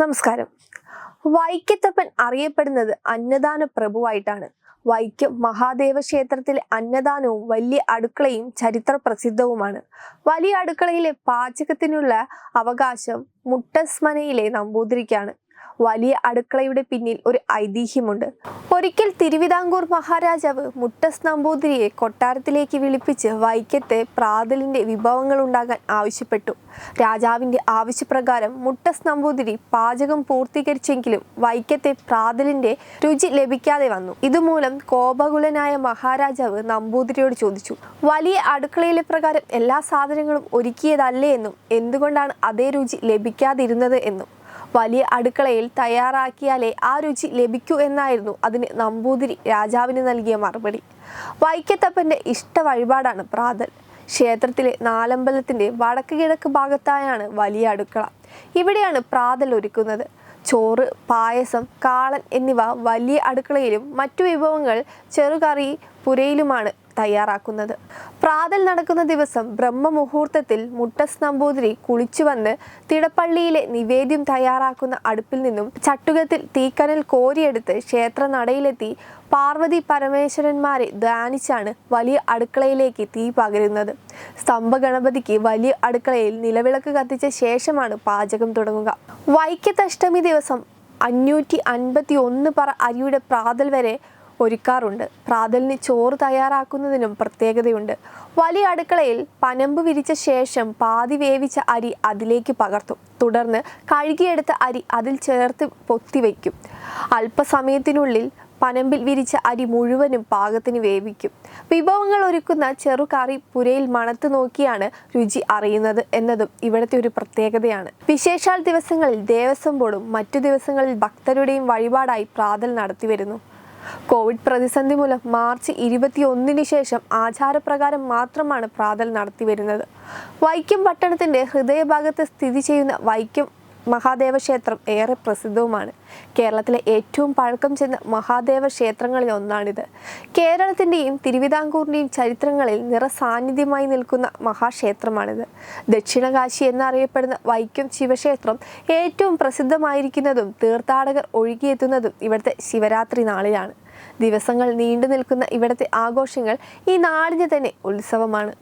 നമസ്കാരം. വൈക്കത്തപ്പൻ അറിയപ്പെടുന്നത് അന്നദാന പ്രഭുവായിട്ടാണ്. വൈക്കം മഹാദേവ ക്ഷേത്രത്തിലെ അന്നദാനവും വലിയ അടുക്കളയും ചരിത്ര പ്രസിദ്ധവുമാണ് വലിയ അടുക്കളയിലെ പാചകത്തിനുള്ള അവകാശം മുട്ടസ്മനയിലെ നമ്പൂതിരിക്കാണ്. വലിയ അടുക്കളയുടെ പിന്നിൽ ഒരു ഐതിഹ്യമുണ്ട്. ഒരിക്കൽ തിരുവിതാംകൂർ മഹാരാജാവ് മുട്ടസ് നമ്പൂതിരിയെ കൊട്ടാരത്തിലേക്ക് വിളിപ്പിച്ച് വൈക്കത്തെ പ്രാതലിന്റെ വിഭവങ്ങൾ ഉണ്ടാകാൻ ആവശ്യപ്പെട്ടു. രാജാവിന്റെ ആവശ്യപ്രകാരം മുട്ടസ് നമ്പൂതിരി പാചകം പൂർത്തീകരിച്ചെങ്കിലും വൈക്കത്തെ പ്രാതലിന്റെ രുചി ലഭിക്കാതെ വന്നു. ഇതുമൂലം കോപകുലനായ മഹാരാജാവ് നമ്പൂതിരിയോട് ചോദിച്ചു വലിയ അടുക്കളയിലെ പ്രകാരം എല്ലാ സാധനങ്ങളും ഒരുക്കിയതല്ലേ എന്നും? എന്തുകൊണ്ടാണ് അതേ രുചി ലഭിക്കാതിരുന്നത് എന്നും? വലിയ അടുക്കളയിൽ തയ്യാറാക്കിയാലേ ആ രുചി ലഭിക്കൂ എന്നായിരുന്നു അതിന് നമ്പൂതിരി രാജാവിന് നൽകിയ മറുപടി. വൈക്കത്തപ്പന്റെ ഇഷ്ട വഴിപാടാണ് പ്രാതൽ. ക്ഷേത്രത്തിലെ നാലമ്പലത്തിന്റെ വടക്ക് കിഴക്ക് ഭാഗത്തായാണ് വലിയ അടുക്കള. ഇവിടെയാണ് പ്രാതൽ ഒരുക്കുന്നത്. ചോറ് പായസം കാളൻ എന്നിവ വലിയ അടുക്കളയിലും മറ്റു വിഭവങ്ങൾ ചെറുകറി പുരയിലുമാണ് തയ്യാറാക്കുന്നത്. പ്രാതൽ നടക്കുന്ന ദിവസം ബ്രഹ്മമുഹൂർത്തത്തിൽ മുട്ടസ് നമ്പൂതിരി കുളിച്ചു വന്ന് തിടപ്പള്ളിയിലെ നിവേദ്യം തയ്യാറാക്കുന്ന അടുപ്പിൽ നിന്നും ചട്ടുകത്തിൽ തീക്കനൽ കോരിയെടുത്ത് ക്ഷേത്ര നടയിലെത്തി പാർവതി പരമേശ്വരന്മാരെ ധ്യാനിച്ചാണ് വലിയ അടുക്കളയിലേക്ക് തീ പകരുന്നത്. സ്തംഭഗണപതിക്ക് വലിയ അടുക്കളയിൽ നിലവിളക്ക് കത്തിച്ച ശേഷമാണ് പാചകം തുടങ്ങുക. വൈക്കത്തഷ്ടമി ദിവസം അഞ്ഞൂറ്റി അൻപത്തി ഒന്ന് പറ അരിയുടെ പ്രാതൽ വരെ ഒരുക്കാറുണ്ട്. പ്രാതലിന് ചോറ് തയ്യാറാക്കുന്നതിനും പ്രത്യേകതയുണ്ട്. വലിയ അടുക്കളയിൽ പനമ്പ് വിരിച്ച ശേഷം പാതി വേവിച്ച അരി അതിലേക്ക് പകർത്തും. തുടർന്ന് കഴുകിയെടുത്ത അരി അതിൽ ചേർത്ത് പൊത്തിവെക്കും അല്പസമയത്തിനുള്ളിൽ പനമ്പിൽ വിരിച്ച അരി മുഴുവനും പാകത്തിന് വേവിക്കും. വിഭവങ്ങൾ ഒരുക്കുന്ന ചെറുകറി പുരയിൽ മണത്ത് നോക്കിയാണ് രുചി അറിയുന്നത് എന്നതും ഇവിടുത്തെ ഒരു പ്രത്യേകതയാണ്. വിശേഷാൽ ദിവസങ്ങളിൽ ദേവസ്വം ബോർഡും മറ്റു ദിവസങ്ങളിൽ ഭക്തരുടെയും വഴിപാടായി പ്രാതൽ നടത്തിവരുന്നു. കോവിഡ് പ്രതിസന്ധി മൂലം മാർച്ച് ഇരുപത്തി ഒന്നിന് ശേഷം ആചാരപ്രകാരം മാത്രമാണ് പ്രാതൽ നടത്തിവരുന്നത്. വൈക്കം പട്ടണത്തിന്റെ ഹൃദയഭാഗത്ത് സ്ഥിതി ചെയ്യുന്ന വൈക്കം മഹാദേവ ക്ഷേത്രം ഏറെ പ്രസിദ്ധവുമാണ്. കേരളത്തിലെ ഏറ്റവും പഴക്കം ചെന്ന മഹാദേവ ക്ഷേത്രങ്ങളിൽ ഒന്നാണിത്. കേരളത്തിന്റെയും തിരുവിതാംകൂറിന്റെയും ചരിത്രങ്ങളിൽ നിറസാന്നിധ്യമായി നിൽക്കുന്ന മഹാക്ഷേത്രമാണിത്. ദക്ഷിണകാശി എന്നറിയപ്പെടുന്ന വൈക്കം ശിവക്ഷേത്രം ഏറ്റവും പ്രസിദ്ധമായിരിക്കുന്നതും തീർത്ഥാടകർ ഒഴുകിയെത്തുന്നതും ഇവിടുത്തെ ശിവരാത്രി നാളിലാണ്. ദിവസങ്ങൾ നീണ്ടു നിൽക്കുന്ന ഇവിടുത്തെ ആഘോഷങ്ങൾ ഈ നാടിന് തന്നെ ഉത്സവമാണ്.